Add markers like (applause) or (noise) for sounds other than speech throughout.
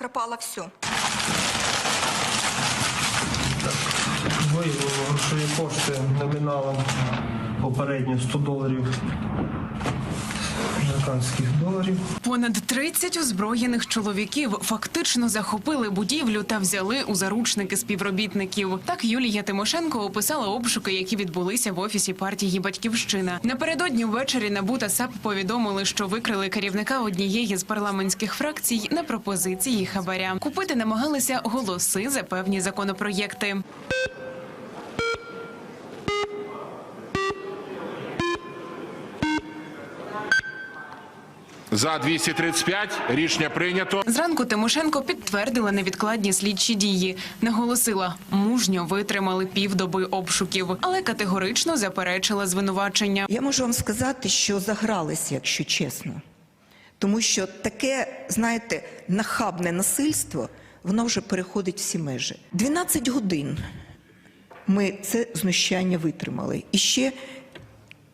пропало все. Виявили грошові кошти номіналом попередньо 100 доларів американських доларів. Понад 30 озброєних чоловіків фактично захопили будівлю та взяли у заручники співробітників. Так Юлія Тимошенко описала обшуки, які відбулися в офісі партії Батьківщина. Напередодні ввечері НАБУ та САП повідомили, що викрили керівника однієї з парламентських фракцій на пропозиції хабаря. Купити намагалися голоси за певні законопроєкти. За 235 рішення прийнято. Зранку Тимошенко підтвердила невідкладні слідчі дії. Наголосила, мужньо витримали півдоби обшуків, але категорично заперечила звинувачення. Я можу вам сказати, що загралися, якщо чесно. Тому що таке, знаєте, нахабне насильство, воно вже переходить всі межі. 12 годин ми це знущання витримали. І ще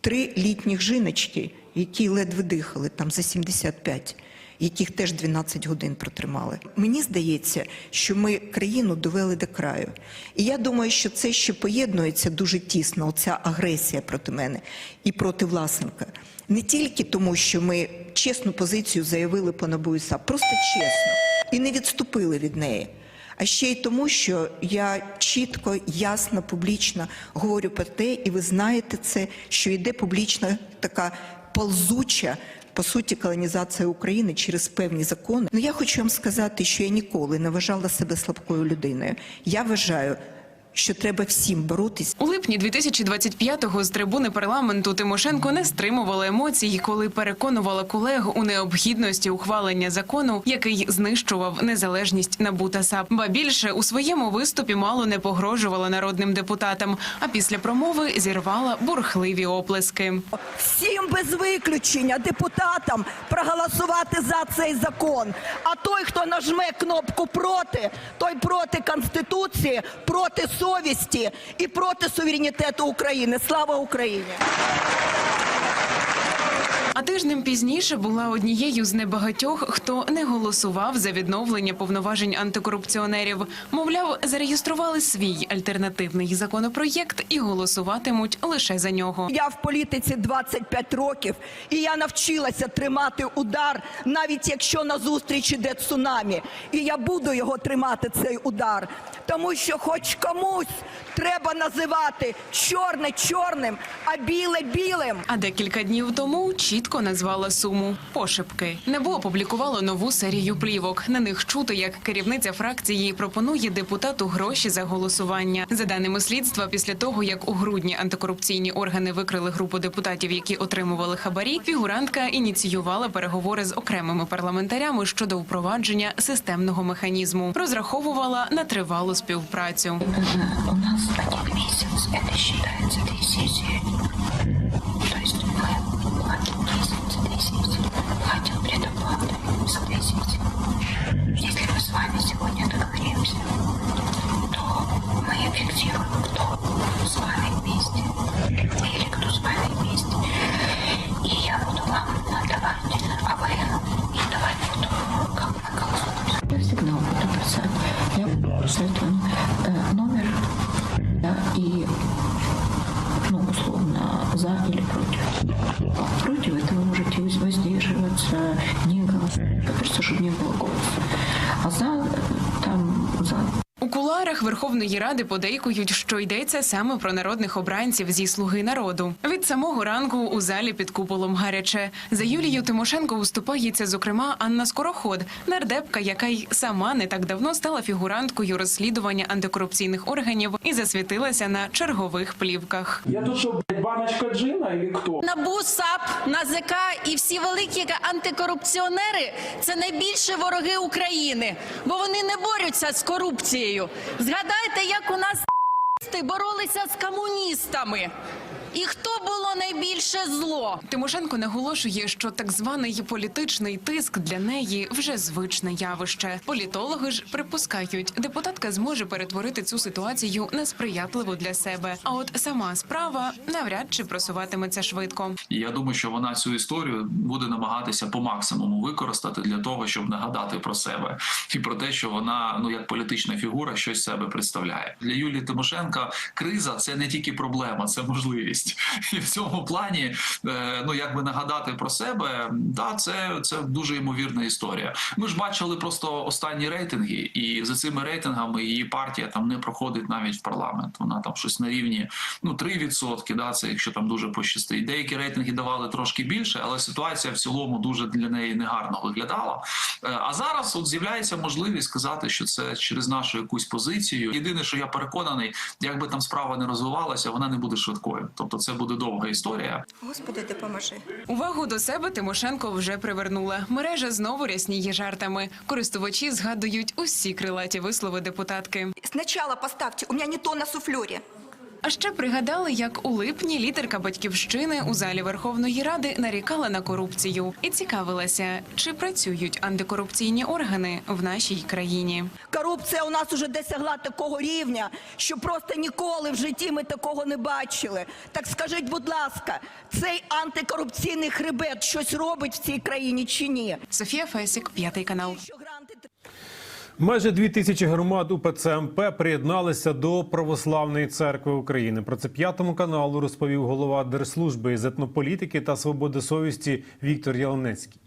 три літніх жіночки, які ледве дихали, там за 75, яких теж 12 годин протримали. Мені здається, що ми країну довели до краю. І я думаю, що це ще поєднується дуже тісно, оця агресія проти мене і проти Власенка. Не тільки тому, що ми чесну позицію заявили по НАБУ просто чесно, і не відступили від неї. А ще й тому, що я чітко, ясно, публічно говорю про те, і ви знаєте це, що йде публічна така ползуча. По суті, колонізація України через певні закони. Ну я хочу вам сказати, що я ніколи не вважала себе слабкою людиною. Я вважаю, що треба всім боротись У липні 2025-го з трибуни парламенту Тимошенко не стримувала емоцій, коли переконувала колег у необхідності ухвалення закону, який знищував незалежність НАБУ та САП. Ба більше у своєму виступі мало не погрожувала народним депутатам. А після промови зірвала бурхливі оплески. всім без виключення депутатам проголосувати за цей закон. А той, хто нажме кнопку проти, той проти конституції, проти совісті і проти суверенітету України. Слава Україні! А тижнем пізніше була однією з небагатьох, хто не голосував за відновлення повноважень антикорупціонерів. Мовляв, зареєстрували свій альтернативний законопроєкт і голосуватимуть лише за нього. Я в політиці 25 років, і я навчилася тримати удар, навіть якщо на зустріч іде цунамі. І я буду його тримати цей удар, тому що, хоч комусь треба називати чорне чорним, а біле білим. А декілька днів тому чітко назвала суму пошепки. Небо опублікувало нову серію плівок. На них чути, як керівниця фракції пропонує депутату гроші за голосування. За даними слідства, після того як у грудні антикорупційні органи викрили групу депутатів, які отримували хабарі, фігурантка ініціювала переговори з окремими парламентарями щодо впровадження системного механізму. Розраховувала на тривалу співпрацю. У нас один месяц, это считается две сессии. То есть сессии, платим предоплату за две сессии. Если мы с вами сегодня договоримся, то мы фиксируем, кто с вами вместе или кто с вами вместе. И я буду вам отдавать, а вы и давать буду, как мы голосуем. Буду писать. Я э, номер да, и, за или против. А против это вы можете воз- воздерживаться, не голосовать. Просто, чтобы не было голоса. А за, э, там, за. У кулуарах Верховної Ради подейкують, що йдеться саме про народних обранців зі слуги народу. Від самого ранку у залі під куполом гаряче. За Юлією Тимошенко уступається, зокрема, Анна Скороход, нардепка, яка й сама не так давно стала фігуранткою розслідування антикорупційних органів і засвітилася на чергових плівках. Я тут что, блядь, баночка джина или кто? НАБУ, САП, НАЗК і всі великі антикорупціонери це найбільші вороги України, бо вони не борються з корупцією. Згадайте, як у нас (laughs) боролися з комуністами. І хто було найбільше зло? Тимошенко наголошує, що так званий політичний тиск для неї вже звичне явище. Політологи ж припускають, депутатка зможе перетворити цю ситуацію на сприятливу для себе. А от сама справа навряд чи просуватиметься швидко. І я думаю, що вона цю історію буде намагатися по максимуму використати для того, щоб нагадати про себе і про те, що вона ну як політична фігура щось себе представляє. Для Юлії Тимошенка криза це не тільки проблема, це можливість. І в цьому плані, е, ну якби нагадати про себе, да, це, це дуже ймовірна історія. Ми ж бачили просто останні рейтинги, і за цими рейтингами її партія там не проходить навіть в парламент. Вона там щось на рівні ну 3%, да, це якщо там дуже пощастить. Деякі рейтинги давали трошки більше, але ситуація в цілому дуже для неї негарно виглядала. Е, А зараз от з'являється можливість сказати, що це через нашу якусь позицію. Єдине, що я переконаний, як би там справа не розвивалася, вона не буде швидкою. Тобто, це буде довга історія. Господи, допоможи. Увагу до себе Тимошенко вже привернула. Мережа знову рясніє жартами. Користувачі згадують усі крилаті вислови депутатки. Сначала поставте, у мене не то на суфлере. А ще пригадали, як у липні лідерка батьківщини у залі Верховної Ради нарікала на корупцію і цікавилася, чи працюють антикорупційні органи в нашій країні. Корупція у нас уже досягла такого рівня, що просто ніколи в житті ми такого не бачили. Так скажіть, будь ласка, цей антикорупційний хребет щось робить в цій країні чи ні? Софія Фесік, п'ятий канал. Майже дві тисячі громад УПЦ МП приєдналися до Православної церкви України. Про це п'ятому каналу розповів голова Держслужби із етнополітики та свободи совісті Віктор Ялнецький.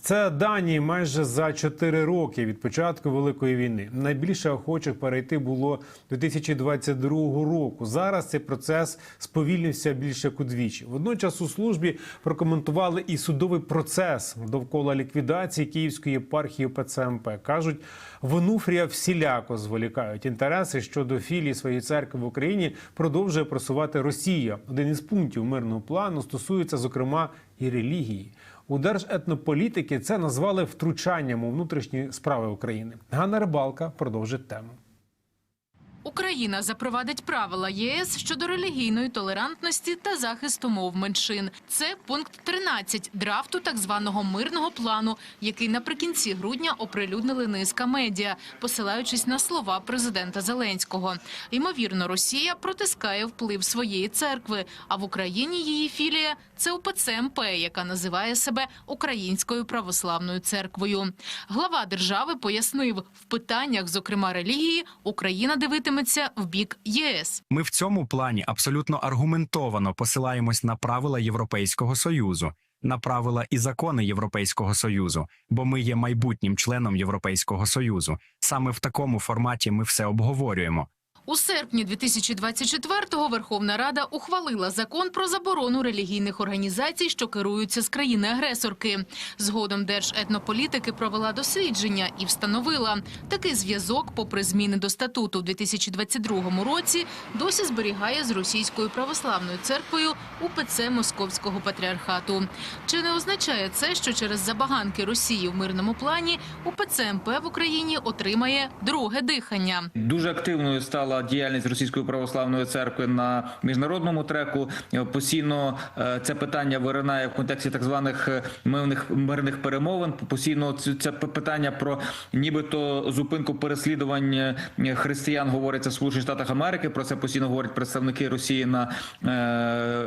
Це дані майже за чотири роки від початку великої війни. Найбільше охочих перейти було 2022 року. Зараз цей процес сповільнився більше як удвічі. Водночас у службі прокоментували і судовий процес довкола ліквідації Київської єпархії ПЦМП. кажуть, в Онуфрія всіляко зволікають інтереси щодо філії своєї церкви в Україні. Продовжує просувати Росія. Один із пунктів мирного плану стосується зокрема і релігії. У держетнополітики це назвали втручанням у внутрішні справи України. Ганна Рибалка продовжить тему. Україна запровадить правила ЄС щодо релігійної толерантності та захисту мов меншин. Це пункт 13 драфту так званого мирного плану, який наприкінці грудня оприлюднили низка медіа, посилаючись на слова президента Зеленського. Ймовірно, Росія протискає вплив своєї церкви, а в Україні її філія це УПЦ МП, яка називає себе Українською православною церквою. Глава держави пояснив, в питаннях, зокрема релігії, Україна дивитиметься в бік ЄС. Ми в цьому плані абсолютно аргументовано посилаємось на правила Європейського союзу, на правила і закони Європейського союзу, бо ми є майбутнім членом Європейського союзу. Саме в такому форматі ми все обговорюємо. У серпні 2024-го Верховна Рада ухвалила закон про заборону релігійних організацій, що керуються з країни-агресорки. Згодом Держетнополітики провела дослідження і встановила такий зв'язок, попри зміни до статуту в 2022 році, досі зберігає з російською православною церквою УПЦ Московського патріархату. Чи не означає це, що через забаганки Росії в мирному плані УПЦ МП в Україні отримає друге дихання? Дуже активною стала діяльність Російської православної церкви на міжнародному треку. Е, Постійно е, це питання виринає в контексті так званих е, мирних мирних перемовин. Постійно це питання про нібито зупинку переслідувань християн говориться в Сполучених Штатах Америки. Про це постійно говорять представники Росії на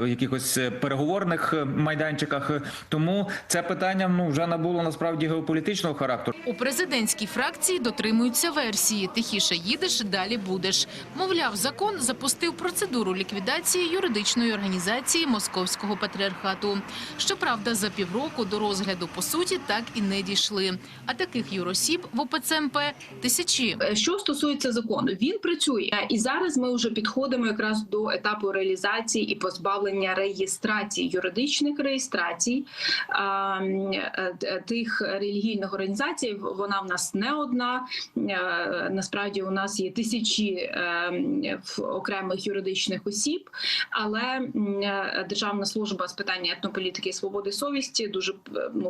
е, якихось переговорних майданчиках. Тому це питання ну вже набуло насправді геополітичного характеру. У президентській фракції дотримуються версії «тихіше їдеш, далі будеш». Мовляв, закон запустив процедуру ліквідації юридичної організації Московського патріархату. Щоправда, за півроку до розгляду по суті так і не дійшли. А таких юросіб в ОПЦ МП тисячі. Е, Що стосується закону, він працює Е, і зараз. Ми вже підходимо якраз до етапу реалізації і позбавлення реєстрації юридичних реєстрацій е, тих релігійних організацій. Вона в нас не одна. Насправді у нас є тисячі в окремих юридичних осіб, але е, Державна служба з питання етнополітики і свободи совісті дуже е, ну